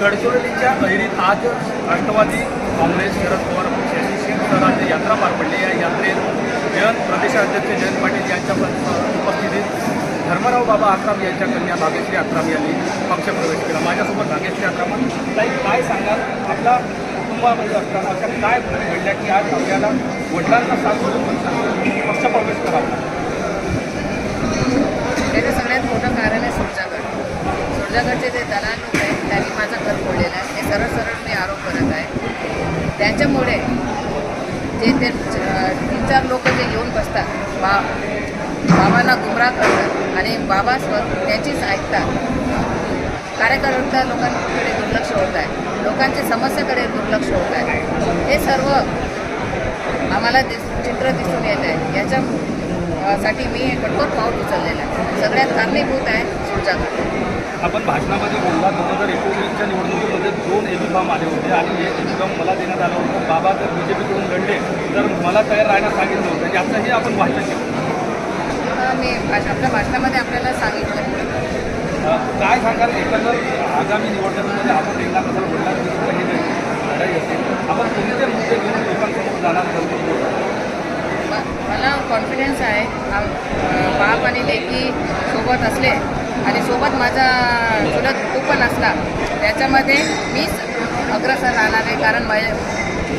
गडचिरोलीच्या अहिरीत आज राष्ट्रवादी काँग्रेस शरद पवार पक्षाची शिवसराची यात्रा पार पडली. या यात्रेत जयंत प्रदेशाध्यक्ष जयंत पाटील यांच्या उपस्थितीत धर्मराव बाबा आक्राम यांच्या कन्या भाग्यश्री आक्राम यांनी पक्षप्रवेश केला. माझ्यासोबत भाग्यश्री आक्राम. ताई काय सांगाल? आपला कुटुंबामध्ये असताना अशा काय घडल्या की आज आपल्याला वडिलांना साथ सोडून पक्षप्रवेश करावा? त्याचं सगळ्यात मोठं कारण आहे सुरजागड. सुरजागडचे ते दलाल लोक माझा घर फोडलेलं आहे. हे सरळ सरळ मी आरोप करत आहे. त्याच्यामुळे जे ते तीन चार लोक जे येऊन बसतात बा बाबांना गुमराह करतात आणि बाबा स्व त्याचीच ऐकतात. कार्यकर्ता लोकांकडे दुर्लक्ष होत आहे. लोकांच्या समस्याकडे दुर्लक्ष होत आहे. हे सर्व आम्हाला दिस चित्र दिसून येत आहे. याच्या साठी मी कठोर पाऊल उचललेलं आहे. सगळ्यात कारणीभूत आहे आपण भाषणामध्ये बोलला दोन हजार एकोणीसच्या निवडणुकीमध्ये दोन एबी फॉर्म आले होते आणि हे एबी फॉर्म मला देण्यात आलं होतं. बाबा जर बी जे पीकडून लढले तर मला तयार राहण्यास सांगितलं होतं. याचंही आपण भाषण केलं मी आपल्या भाषणामध्ये आपल्याला सांगितलं. काय सांगाल? एकंदर आगामी निवडणुकीमध्ये आपण एकदा कसं बोलला लढाई असेल. आपण कोणते मुद्दे घेऊन लोकांसमोर जाणार मला कॉन्फिडन्स आहे. बाप आणि लेकी सोबत असले आणि सोबत माझा चुलत तू पण असला त्याच्यामध्ये मीच अग्रसर राहणार आहे. कारण मै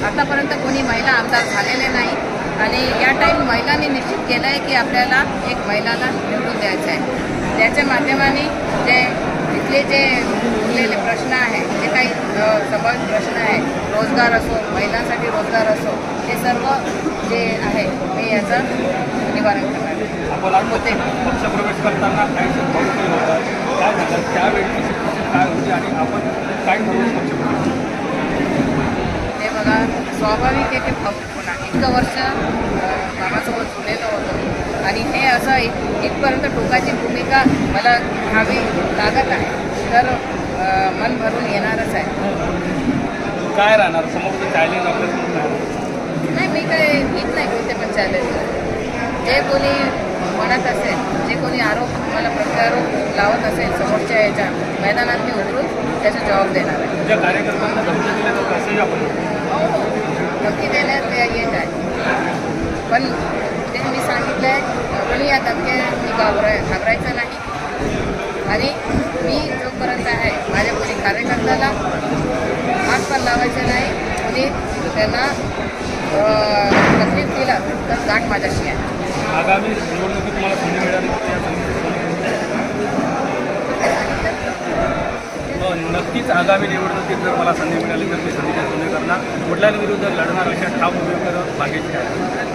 आतापर्यंत कोणी महिला आमदार झालेले नाही. आणि या टाईम महिलांनी निश्चित केलं आहे की आपल्याला एक महिलाला निवडून द्यायचं आहे त्याच्या माध्यमाने जे इथले जे उरलेले प्रश्न आहे जे काही संभाव्य प्रश्न आहे रोजगार असो महिलांसाठी रोजगार असो हे सर्व जे आहे मी याचं निवारण करणार. होते. पक्षप्रवेश करताना काही त्यावेळी काय होती आणि आपण काय करून पक्षप्रवेश ते बघा स्वाभाविक आहे ते भावपूर्ण आहे इतकं वर्ष अ, बाबासोबत जुळलेलं होतं. आणि हे असं इथपर्यंत टोकाची भूमिका मला घ्यावी लागत आहे. तर मन भरून येणारच आहे. काय राहणार? राहणार? नाही मी काय घेत नाही कोणते पण चॅलेंज जे कोणी म्हणत असेल जे कोणी आरोप मला प्रत्यारोप लावत असेल समोरच्या याच्या मैदानात मी उतरून त्याचा जबाब देणार आहे. तुझ्या कार्यकर्त्यांना धमकी दिल्या जातात असंही आपण धमकी देण्यात ते येत आहे. पण ते मी सांगितलं आहे कोणी या धमक्या मी घाबराय घाबरायचं नाही. आणि मी जोपर्यंत आहे माझ्या कोणी कार्यकर्त्याला हात पण लावायचं नाही. कोणी त्यांना तकलीफ दिलं तर गाठ माझ्याशी आहे. आगामी निवडणुकीत तुम्हाला संधी मिळाली हो, नक्कीच आगामी निवडणुकीत जर मला संधी मिळाली तर मी संधीच्या सोने करणार. वडिलांविरुद्ध लढणार अशा ठाम उमेदवार भाग्याची आहे.